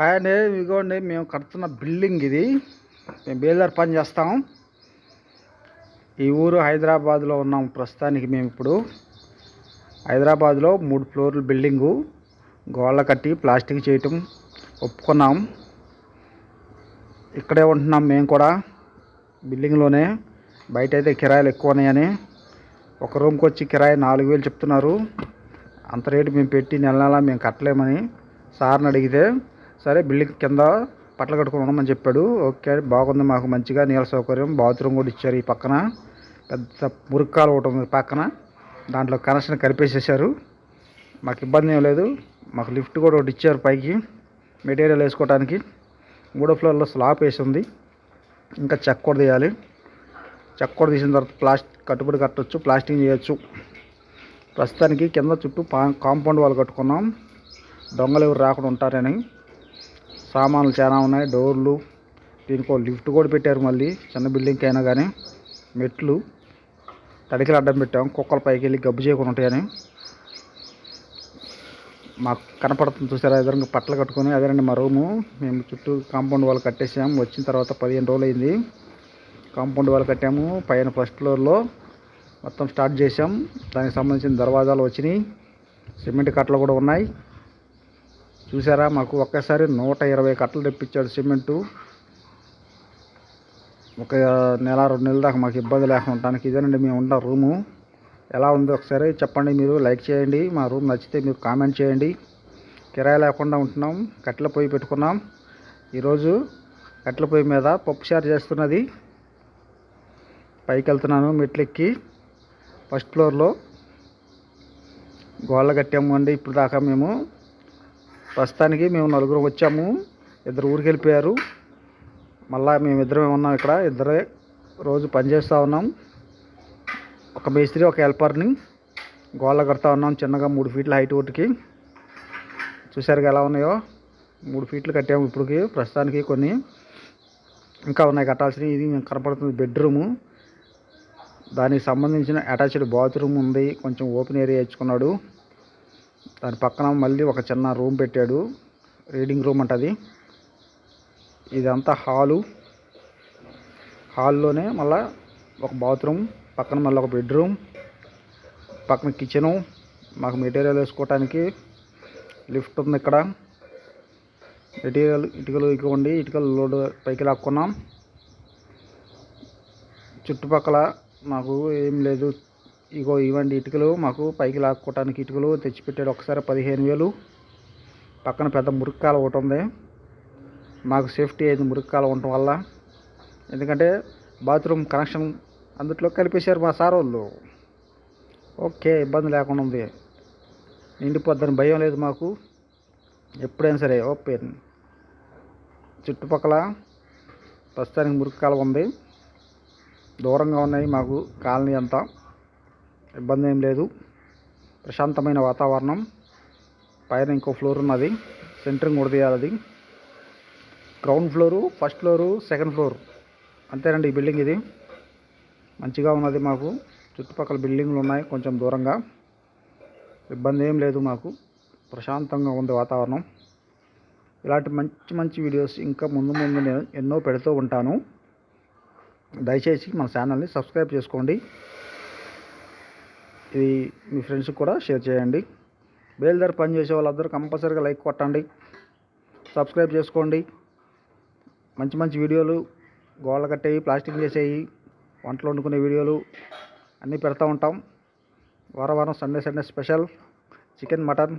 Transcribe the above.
Hi అండి ఇదిగోండి మేము కడుతున్న బిల్డింగ్ ఇది. మేము బేల్దార్ పని చేస్తాం. ఈ ఊరు హైదరాబాద్లో ఉన్నాం ప్రస్తుతానికి మేము ఇప్పుడు. హైదరాబాద్లో మూడు ఫ్లోర్ల బిల్డింగు. గోళ్ళ కట్టి ప్లాస్టిక్ చేయటం ఒప్పుకున్నాం. ఇక్కడే ఉంటున్నాం మేము కూడా బిల్డింగ్లోనే. బయట అయితే కిరాయిలు ఎక్కువ ఉన్నాయని. ఒక రూమ్కి వచ్చి కిరాయి నాలుగు వేలు చెప్తున్నారు. అంత రేటు మేము పెట్టి నెల నెల మేము కట్టలేమని సార్ని అడిగితే సరే బిల్డింగ్ కింద పట్ల కట్టుకుని ఉండమని చెప్పాడు. ఓకే బాగుంది మాకు మంచిగా నీళ్ళ సౌకర్యం బాత్రూమ్ కూడా ఇచ్చారు ఈ పక్కన. పెద్ద మురుక్కాలు ఒకటి ఉంది పక్కన. దాంట్లో కనెక్షన్ కలిపేసేసారు మాకు ఇబ్బంది ఏం లేదు. మాకు లిఫ్ట్ కూడా ఒకటి ఇచ్చారు పైకి మెటీరియల్ వేసుకోవడానికి మూడో ఫ్లోర్లో స్లాబ్ వేసి ఉంది. ఇంకా చెక్క కూడా తీయాలి. చెక్క కూడా తీసిన తర్వాత ప్లాస్టిక్ కట్టుబడి కట్టొచ్చు ప్లాస్టింగ్ చేయొచ్చు. ప్రస్తుతానికి కింద చుట్టూ పా కాంపౌండ్ వాళ్ళు కట్టుకున్నాం. దొంగలు ఎవరు రాకుండా ఉంటారని. సామాన్లు చాలా ఉన్నాయి డోర్లు దీనికి లిఫ్ట్ కూడా పెట్టారు మళ్ళీ చిన్న బిల్డింగ్కి అయినా కానీ. మెట్లు తడికలు అడ్డం పెట్టాం కుక్కల పైకి వెళ్ళి గబ్బు చేయకుండా ఉంటాయని. మాకు కనపడుతుంది చూసారా ఎదురుగా పట్టలు కట్టుకొని అదేనండి మా రూము. మేము చుట్టూ కాంపౌండ్ వాళ్ళు కట్టేసాము వచ్చిన తర్వాత పదిహేను రోజులు అయింది. కాంపౌండ్ వాళ్ళు కట్టాము పైన ఫస్ట్ ఫ్లోర్లో మొత్తం స్టార్ట్ చేసాం దానికి సంబంధించిన దర్వాజాలు వచ్చినాయి సిమెంట్ కట్టలు కూడా ఉన్నాయి. చూసారా? మాకు ఒక్కసారి నూట ఇరవై కట్టలు తెప్పించాడు సిమెంటు. ఒక నెల రెండు నెలల దాకా మాకు ఇబ్బంది లేకుండా ఉండడానికి ఇదేనండి మేము ఉన్న రూము. ఎలా ఉందో ఒకసారి చెప్పండి మీరు లైక్ చేయండి. మా రూమ్ నచ్చితే మీరు కామెంట్ చేయండి. కిరాయి లేకుండా ఉంటున్నాం కట్టెల పొయ్యి పెట్టుకున్నాం. ఈరోజు కట్టెల పొయ్యి మీద పప్పుచారు చేస్తున్నది. పైకి వెళ్తున్నాను మెట్లెక్కి. ఫస్ట్ ఫ్లోర్లో గోళ్ళ కట్టాము అండి ఇప్పుడు దాకా మేము. ప్రస్తుతానికి మేము నలుగురు వచ్చాము. ఇద్దరు ఊరికి వెళ్ళిపోయారు మళ్ళీ మేము ఇద్దరమే ఉన్నాం ఇక్కడ? ఇద్దరే రోజు పని చేస్తూ ఉన్నాం. ఒక మేస్త్రి ఒక హెల్పర్ని గోళ్ళ కడతా ఉన్నాం చిన్నగా మూడు ఫీట్ల హైట్ ఒకటికి చూసారుగా ఎలా ఉన్నాయో? మూడు ఫీట్లు కట్టాము ఇప్పటికి. ప్రస్తుతానికి కొన్ని ఇంకా ఉన్నాయి కట్టాల్సినవి. ఇది మేము కనపడుతుంది బెడ్రూము. దానికి సంబంధించిన అటాచ్డ్ బాత్రూమ్ ఉంది. కొంచెం ఓపెన్ ఏరియా ఇచ్చుకున్నాడు. దాని పక్కన మళ్ళీ ఒక చిన్న రూమ్ పెట్టాడు. రీడింగ్ రూమ్ అంటది ఇదంతా హాలు. హాల్లోనే మళ్ళా ఒక బాత్రూమ్ పక్కన మళ్ళీ ఒక బెడ్రూమ్ పక్కన కిచెను. మాకు మెటీరియల్ వేసుకోవటానికి లిఫ్ట్ ఉంది ఇక్కడ. మెటీరియల్ ఇటుకలు ఇవ్వండి ఇటుకలు లోడ్ పైకి లాక్కున్నాం. చుట్టుపక్కల మాకు ఏం లేదు. ఇగో ఇవ్వండి ఇటుకలు. మాకు పైకి లాక్కోవటానికి ఇటుకలు తెచ్చిపెట్టాడు ఒకసారి పదిహేను వేలు. పక్కన పెద్ద మురుక్కాల ఒకటి ఉంది. మాకు సేఫ్టీ అయింది మురుక్కాల ఉండటం వల్ల. ఎందుకంటే బాత్రూమ్ కనెక్షన్ అందుట్లో కలిపేశారు మా సార్ వాళ్ళు. ఓకే ఇబ్బంది లేకుండా ఉంది. నిండిపోద్దని భయం లేదు మాకు. ఎప్పుడైనా సరే ఓపెన్. చుట్టుపక్కల ప్రస్తుతానికి మురుక్కాల ఉంది. దూరంగా ఉన్నాయి మాకు కాలనీ అంతా. ఇబ్బంది ఏం లేదు. ప్రశాంతమైన వాతావరణం. పైన ఇంకో ఫ్లోర్ ఉన్నది. సెంటరింగ్ కూడా ground floor first floor second floor. అంతేనండి ఈ బిల్డింగ్ ఇది. మంచిగా ఉన్నది మాకు. చుట్టుపక్కల బిల్డింగ్లు ఉన్నాయి కొంచెం దూరంగా. ఇబ్బంది ఏం లేదు మాకు. ప్రశాంతంగా ఉంది వాతావరణం. ఇలాంటి మంచి మంచి వీడియోస్ ఇంకా ముందు ముందు నేను ఎన్నో పెడుతూ ఉంటాను. దయచేసి మన ఛానల్ని సబ్స్క్రైబ్ చేసుకోండి. ఇది మీ ఫ్రెండ్స్కి కూడా షేర్ చేయండి. బేల్దారి పని చేసే వాళ్ళందరూ కంపల్సరీగా లైక్ కొట్టండి. సబ్స్క్రైబ్ చేసుకోండి. మంచి మంచి వీడియోలు గోళ్ళ కట్టేవి ప్లాస్టిక్ చేసేవి వంటలు వండుకునే వీడియోలు అన్నీ పెడతా ఉంటాం. వారం వారం Sunday Sunday special. Chicken mutton.